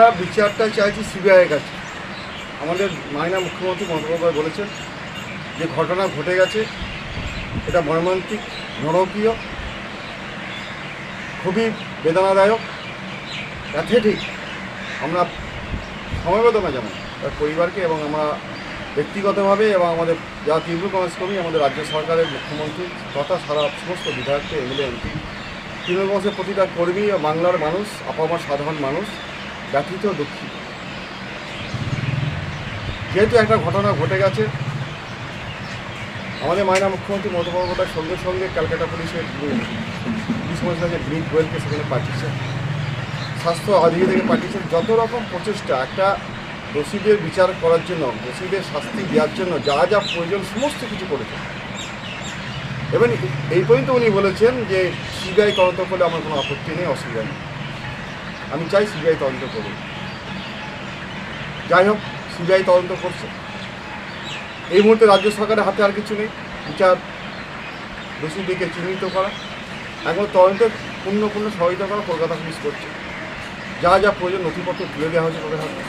আমরা বিচারটা চাইছি সিবিআইয়ের কাছে। আমাদের মায়না মুখ্যমন্ত্রী বন্দ্যোপাধ্যায় বলেছেন যে ঘটনা ঘটে গেছে, এটা মর্মান্তিক, নরকীয়, খুবই বেদনাদায়ক ঠিক আমরা সমবেদনা জানাই তার পরিবারকে এবং আমরা ব্যক্তিগতভাবে এবং আমাদের যা তৃণমূল কংগ্রেস কর্মী, আমাদের রাজ্য সরকারের মুখ্যমন্ত্রী তথা সারা সমস্ত বিধায়ককে এমএলএ, এমপি, তৃণমূল কংগ্রেসের প্রতিটা কর্মী বাংলার মানুষ, আপামার সাধারণ মানুষ ব্যথিত দুঃখিত। যেহেতু একটা ঘটনা ঘটে গেছে, আমাদের মায়না মুখ্যমন্ত্রী মমতা বন্দ্যোপাধ্যায় সঙ্গে সঙ্গে ক্যালকাটা পুলিশের পুলিশ মহিলাকে ব্রিজ গোয়েলকে সেখানে পাঠিয়েছেন। স্বাস্থ্য থেকে পাঠিয়েছেন। যত রকম প্রচেষ্টা, একটা দোষীদের বিচার করার জন্য, দোষীদের শাস্তি দেওয়ার জন্য যা যা প্রয়োজন, সমস্ত কিছু করেছেন। এবং এই পর্যন্ত উনি বলেছেন যে সিবিআই তদন্ত করলে আমার কোনো আপত্তি নেই, অসুবিধা নেই। আমি চাই সিবিআই তদন্ত করুন যাই হোক, সিবিআই তদন্ত করছে। এই মুহূর্তে রাজ্য সরকারের হাতে আর কিছু নেই। বিচার দোষীদেরকে চিহ্নিত করা। এখন তদন্তে পূর্ণ পূর্ণ সহযোগিতা করা কলকাতা পুলিশ করছে। যা যা প্রয়োজন নথিপত্র তুলে দেওয়া হয়েছে তাদের হাতে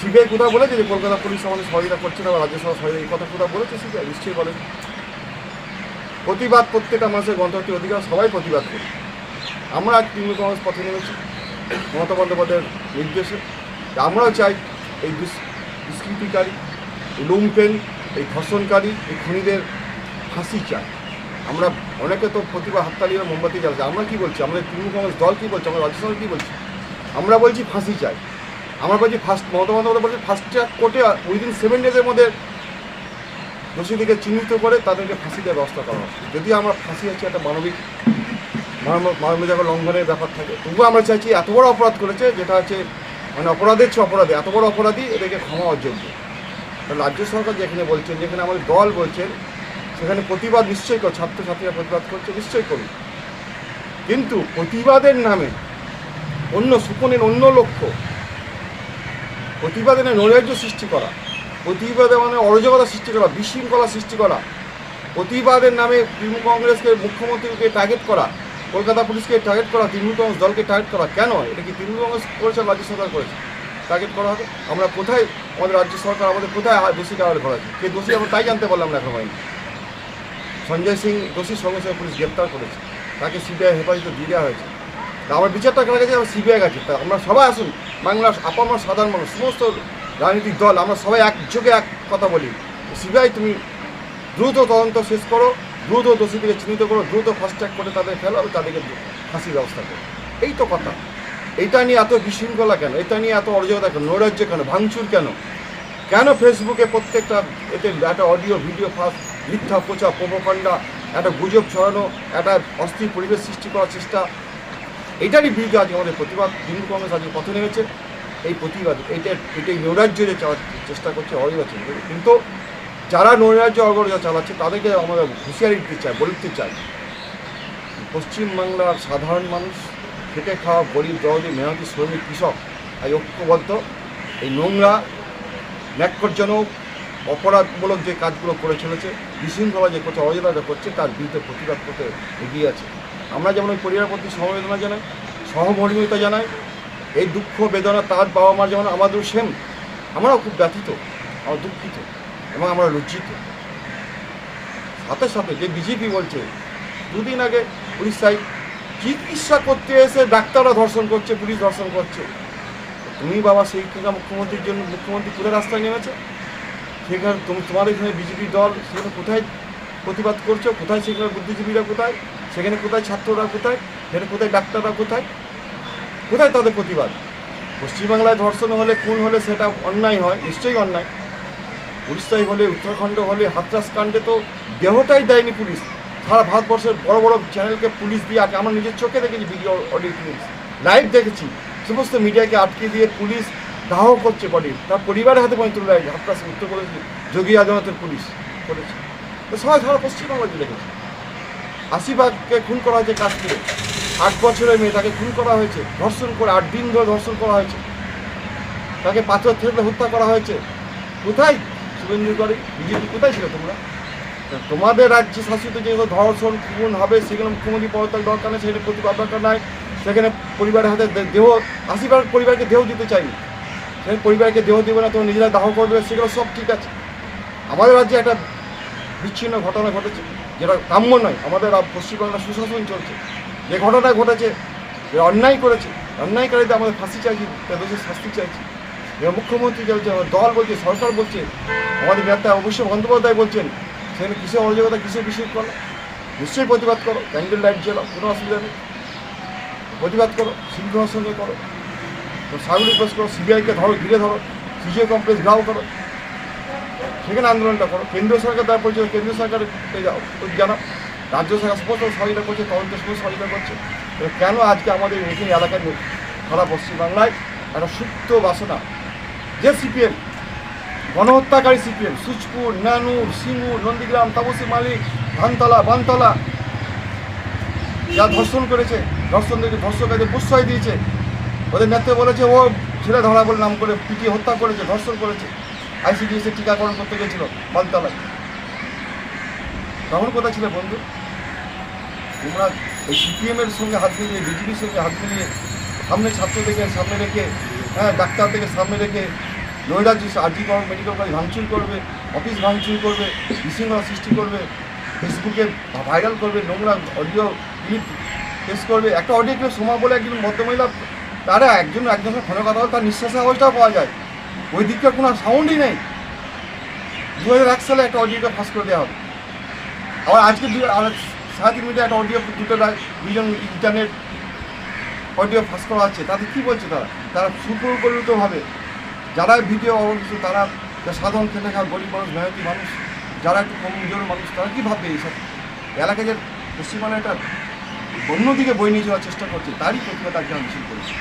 সিবিআই কোথাও বলেছে যে কলকাতা পুলিশ আমাদের সহযোগিতা করছে না বা রাজ্য সরকার সহযোগিতা, এই কথা কোথাও বলেছে সিবিআই? নিশ্চয়ই বলে প্রতিবাদ প্রত্যেকটা মানুষের গণতান্ত্রিক অধিকার, সবাই প্রতিবাদ করি আমরা তৃণমূল কংগ্রেস পথে নেমেছি। মমতা বন্দ্যোপাধ্যায়ের নির্দেশে। আমরাও চাই এই দুষ- দুষ্কৃতিকারী লুম্পেন এই ধর্ষণকারী, এই খুনিদের ফাঁসি চাই। আমরা অনেকে তো প্রতিভা হাততালি মোমবাতি জ্বালছে আমরা কি বলছি? আমাদের তৃণমূল কংগ্রেস দল কী বলছে? আমরা রাজ্য সরকার কী বলছি? আমরা বলছি ফাঁসি চাই। আমরা বলছি ফার্স্ট মমতা বন্দ্যোপাধ্যায় বলছি ফার্স্ট ট্র্যাক কোর্টে উইদিন সেভেন ডেজের মধ্যে দোষীদেরকে চিহ্নিত করে তাদেরকে ফাঁসি দেওয়ার ব্যবস্থা করা হবে যদি আমরা ফাঁসি হচ্ছে একটা মানবিক মানব- মানবাধিকার লঙ্ঘনের ব্যাপার থাকে। তবুও আমরা চাইছি এত বড় অপরাধ করেছে, যেটা হচ্ছে মানে অপরাধের চেয়ে অপরাধী। এত বড় অপরাধী এদেরকে ক্ষমা অযোগ্য রাজ্য সরকার যেখানে বলছেন, যেখানে আমাদের দল বলছেন, সেখানে প্রতিবাদ নিশ্চয়ই কর ছাত্রছাত্রীরা প্রতিবাদ করছে, নিশ্চয়ই করুন। কিন্তু প্রতিবাদের নামে অন্য সুপনের অন্য লক্ষ্য প্রতিবাদের নামে নৈরাজ্য সৃষ্টি করা প্রতিবাদে মানে অরাজকতা সৃষ্টি করা, বিশৃঙ্খলা সৃষ্টি করা, প্রতিবাদের নামে তৃণমূল কংগ্রেসকে, মুখ্যমন্ত্রীকে টার্গেট করা কলকাতা পুলিশকে টার্গেট করা তৃণমূল কংগ্রেস দলকে টার্গেট করা কেন? এটা কি তৃণমূল কংগ্রেস করেছে রাজ্য সরকার করেছে? টার্গেট করা হবে? আমরা কোথায়, আমাদের রাজ্য সরকার আমাদের কোথায় দোষী কারণ করা কে দোষী আমরা তাই জানতে পারলাম না এখন হয়নি সঞ্জয় সিং দোষীর সঙ্গে সঙ্গে পুলিশ গ্রেপ্তার করেছে। তাকে সিবিআই হেফাজতে দিয়ে দেওয়া হয়েছে। তা আমার বিচারটা করা গেছে? আমার সিবিআই কাছে তা আমরা সবাই আসুন বাংলার আপামার সাধারণ মানুষ, সমস্ত রাজনৈতিক দল, আমরা সবাই একযোগে এক কথা বলি। সিবিআই, তুমি দ্রুত তদন্ত শেষ করো। দ্রুত দোষীদেরকে চিহ্নিত করো, দ্রুত ফাস্ট ট্র্যাক করে তাদের ফেলো আর তাদেরকে ফাঁসির ব্যবস্থা করো এই তো কথা। এটা নিয়ে এত বিশৃঙ্খলা কেন? এটা নিয়ে এত অরাজকতা কেন? নৈরাজ্য কেন? ভাঙচুর কেন? কেন ফেসবুকে প্রত্যেকটা এতে একটা অডিও, ভিডিও ফাঁস, মিথ্যা পোচা প্রোপাকাণ্ডা একটা গুজব ছড়ানো, একটা অস্থির পরিবেশ সৃষ্টি করার চেষ্টা? এইটারই বিরুদ্ধে আজকে আমাদের প্রতিবাদ। তৃণমূল কংগ্রেস আজকে পথে নেমেছে। এই প্রতিবাদ এইটা এটাই নৈরাজ্য যে চেষ্টা করছে অরিবাচ্য কিন্তু যারা নৈরাজ্য অগরজা চালাচ্ছে, তাদেরকে আমরা হুঁশিয়ারি দিতে চাই বলতে চাই। পশ্চিমবাংলার সাধারণ মানুষ, খেটে খাওয়া গরিব, দরদি মেহনতি শ্রমিক, কৃষক আজ ঐক্যবদ্ধ। এই নোংরা, ন্যাক্করজনক, অপরাধমূলক যে কাজগুলো করে চলেছে, বিশৃঙ্খলা যে করছে, অরাজকতা করছে, তার বিরুদ্ধে প্রতিবাদ করতে এগিয়ে আছে। আমরা যেমন ওই পরিবারের প্রতি সমবেদনা জানাই, সহমর্মিতা জানাই, এই দুঃখ বেদনা তার বাবা মার যেমন আমাদের সেম, আমরাও খুব ব্যথিত, আমরা দুঃখিত। এবং আমরা লজ্জিত সাথে সাথে যে বিজেপি বলছে, দুদিন আগে উড়িষ্যায় চিকিৎসা করতে এসে ডাক্তাররা ধর্ষণ করছে, পুলিশ ধর্ষণ করছে? তুমি বাবা সেই থেকে মুখ্যমন্ত্রীর জন্য মুখ্যমন্ত্রী পুরো রাস্তায় নেমেছে? সেখানে তুমি তোমার এখানে বিজেপি দল সেখানে কোথায় প্রতিবাদ করছ? কোথায় সেখানে বুদ্ধিজীবীরা কোথায়? সেখানে কোথায় ছাত্ররা কোথায়? সেখানে কোথায় ডাক্তাররা কোথায়? কোথায় তাদের প্রতিবাদ? পশ্চিমবাংলায় ধর্ষণ হলে, খুন হলে সেটা অন্যায় হয়, নিশ্চয়ই অন্যায়। উড়িষ্যায় হলে, উত্তরাখণ্ড হলে, হাতরাস কাণ্ডে তো দেহটাই দেয়নি পুলিশ। সারা ভারতবর্ষের বড় বড় চ্যানেলকে পুলিশ দিয়ে আটকে আমার নিজের চোখে দেখেছি ভিডিও অডিও ক্লিপস লাইভ দেখেছি। সমস্ত মিডিয়াকে আটকে দিয়ে পুলিশ দাহ করছে বডি তার পরিবারের হাতে পর্যন্ত তুলে দেয় হাতরাস উত্তরপ্রদেশ যোগী আদিত্যনাথের পুলিশ করেছে। তো সবাই সারা পশ্চিমবাংলা জুড়ে গেছে আশিবাগকে খুন করা হয়েছে কাশ্মীরে। আট বছরের মেয়ে তাকে খুন করা হয়েছে। ধর্ষণ করে আট দিন ধরে ধর্ষণ করা হয়েছে। তাকে পাথর থেকে হত্যা করা হয়েছে। কোথায় শুভেন্দু করে বিজেপি কোথায় ছিল তোমরা? তোমাদের রাজ্যে শাসিত যেগুলো ধর্ষণ, খুন হবে সেগুলো মুখ্যমন্ত্রী পদত্যাগ দরকার নেই সেগুলো প্রতিবাদ দরকার নাই, সেখানে পরিবারের হাতে দেহ আশিবার পরিবারকে দেহ দিতে চাইনি। সেখানে পরিবারকে দেহ দেবে না তো নিজেরা দাহ করবে, সেগুলো সব ঠিক আছে। আমাদের রাজ্যে একটা বিচ্ছিন্ন ঘটনা ঘটেছে, যেটা কাম্য নয়, আমাদের পশ্চিমবাংলার সুশাসন চলছে। যে ঘটনা ঘটেছে, যে অন্যায় করেছে, অন্যায়কারীদের আমাদের ফাঁসি চাইছি তার দোষের শাস্তি চাইছি। এবার মুখ্যমন্ত্রী আমার দল বলছে, সরকার বলছে, আমাদের নেতা অবশ্যই বন্দ্যোপাধ্যায় বলছেন সেখানে কিসের অরাজকতা, কিসের বিষয় করো নিশ্চয়ই প্রতিবাদ করো ক্যান্ডেল লাইট জ্বালাও, কোনো অসুবিধা নেই। প্রতিবাদ করো, শৃঙ্খলার সঙ্গে করো। সাগরিক বস করো সিবিআইকে ধরো, ঘিরে ধরো সিজিও কমপ্লেক্স ঘাও করো। সেখানে আন্দোলনটা করো। কেন্দ্রীয় সরকার দ্বারা পরিচয় কেন্দ্রীয় সরকারকে যাও জানাও রাজ্য সরকার স্পষ্ট সহযোগিতা করছে, তদন্ত সময় সহযোগিতা করছে। কেন আজকে আমাদের এখানে এলাকায় নেই? সারা পশ্চিমবাংলায় একটা সুপ্ত বাসনা। যে সিপিএম, গণহত্যাকারী সিপিএম সুচপুর নানুর, সিঙ্গুর, নন্দীগ্রাম, তাপসী মালিক, ধানতলা, বানতলা, যা ধর্ষণ করেছে, ধর্ষণ থেকে ধর্ষকারীদের প্রশ্রয় দিয়েছে, ওদের নেতা বলেছে, ও ছেলে ধরা বলে নাম করে পিটিয়ে হত্যা করেছে, ধর্ষণ করেছে। আইসিডিএসে টিকাকরণ করতে গেছিল বানতলায়। তখন কোথায় ছিল বন্ধু? তোমরা এই সিপিএমের সঙ্গে হাত মিলিয়ে, বিজেপির সঙ্গে হাত মিলিয়ে সামনে ছাত্রদেরকে সামনে রেখে হ্যাঁ ডাক্তার থেকে সামনে রেখে নৈরাজ আর্জি মেডিকেল কলেজ ভাঙচুর করবে অফিস ভাঙচুর করবে, বিশৃঙ্খলা সৃষ্টি করবে, ফেসবুকে ভাইরাল করবে, নোংরা অডিও ক্লিপ পেশ করবে। একটা অডিও ক্লিপ সোমা বলে একজন ভদ্রমহিলা, তারা একজন একজনের সঙ্গে ফোনে কথা বলে, তার নিঃশ্বাসের আওয়াজটাও পাওয়া যায়। ওই দিককার কোনো সাউন্ডই নেই। দু হাজার এক সালে একটা অডিওটা ফাঁস করে দেওয়া হবে। আবার আজকে দু সাড়ে তিন মিনিটে একটা অডিও দুটো দুজন ইন্টারনেট অডিও ফাঁস করা হচ্ছে। তাদের কী বলছে তারা? তারা সুপরিকল্পিতভাবে যারা ভিডিও অবস্থ তারা সাধারণ খেটে খাওয়া গরিব মানুষ মেহনতি মানুষ যারা একটু কমজোর মানুষ তারা কী ভাববে এইসব? এলাকায় যে পশ্চিমবাংলা একটা অন্যদিকে বই নিয়ে যাওয়ার চেষ্টা করছে তারই প্রতিবাদ আজকে আমি মিছিল করেছি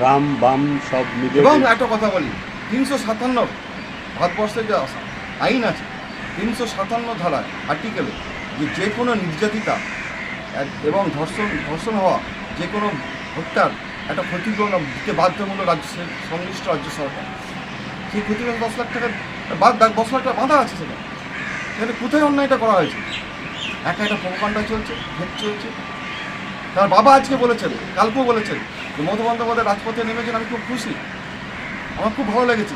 রাম বাম সব মিলে এবং একটা কথা বলি তিনশো সাতান্ন ভারতবর্ষের যে আইন আছে তিনশো সাতান্ন ধারায় আর্টিকেলে যে যে কোনো নির্যাতিতা এবং ধর্ষণ ধর্ষণ হওয়া যে কোনো হত্যার একটা ক্ষতিপূরণ দিতে বাধ্যমূলক রাজ্য সংশ্লিষ্ট রাজ্য সরকার। সেই ক্ষতিপূরণ দশ লাখ টাকা দশ লাখ টাকা বাঁধা আছে সেটা। তাহলে কোথায় অন্যায়টা করা হয়েছে? একা একটা প্রকাণ্ডা চলছে ভেদ চলছে। তার বাবা আজকে বলেছেন, কালকেও বলেছেন যে মমতা বন্দ্যোপাধ্যায় রাজপথে নেমেছেন, আমি খুব খুশি। আমার খুব ভালো লেগেছে।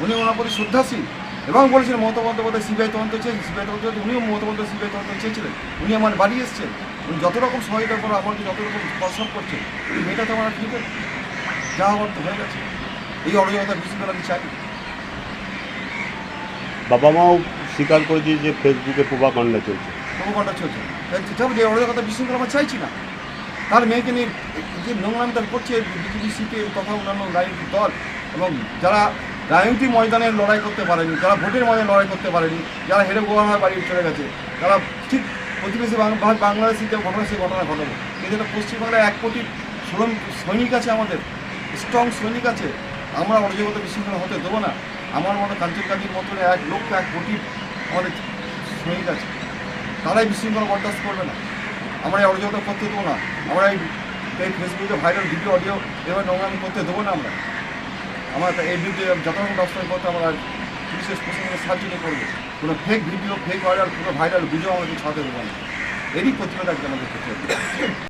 উনি ওনার প্রতি শ্রদ্ধাশীল। এবং বলেছেন মমতা বন্দ্যোপাধ্যায় সিবিআই তদন্ত চেয়েছেন। সিবিআই তদন্ত উনিও মমতা বন্দ্যোপাধ্যায় সিবিআই তদন্ত চেয়েছিলেন। উনি আমার বাড়ি এসছেন। উনি যত রকম সহায়তা করো আমাকে যত রকম প্রশ্ন করছে এই মেয়েটা তো আমার ঠিক আছে যা হওয়ার তো হয়ে গেছে। এই অরাজকতা বিশৃঙ্খলা আমি চাই। বাবা মাও স্বীকার করেছে যে ফেসবুকে প্রভাকাণ্ডা চলছে। কর্মকাণ্ড চলছে। যেটা যে অরাজকতা বিশৃঙ্খলা আমরা চাইছি না। তার মেয়েকে নিয়ে যে নোংরাম তার করছে বিজেপি তথা অন্যান্য রাজনৈতিক দল এবং যারা রাজনৈতিক ময়দানে লড়াই করতে পারেনি যারা ভোটের ময়দানে লড়াই করতে পারেনি যারা হেরে গোয়া হয়ে বাড়ি চলে গেছে তারা ঠিক প্রতিবেশী বাংলাদেশি যে ঘটনা, সেই ঘটনা ঘটাবে কিন্তু এটা পশ্চিমবাংলায় এক কোটি শ্রম সৈনিক আছে আমাদের। স্ট্রং সৈনিক আছে। আমরা অরাজকতা বিশৃঙ্খলা হতে দেবো না। আমার মতো কাঞ্চন গান্ধীর মতন এক লক্ষ এক কোটি আমাদের সৈনিক আছে। তারাই বিশৃঙ্খলা বরদাস্ত করবে না। আমরা এই অরাজকতা করতে দেবো না। আমরা এই এই ফেসবুকে ভাইরাল ভিডিও, অডিও এবার নোংরামি করতে দেবো না আমরা। আমরা এই বিরুদ্ধে যথাযথ ব্যবস্থা করতে আমরা পুলিশের প্রশাসনের সাহায্য নিয়ে করবে। কোনো ফেক ভিডিও ফেক ভাইরাল কোনো ভাইরাল ভিডিও আমাদের ছাড়তে দেবো না। এরই প্রতিবাদ আমাদের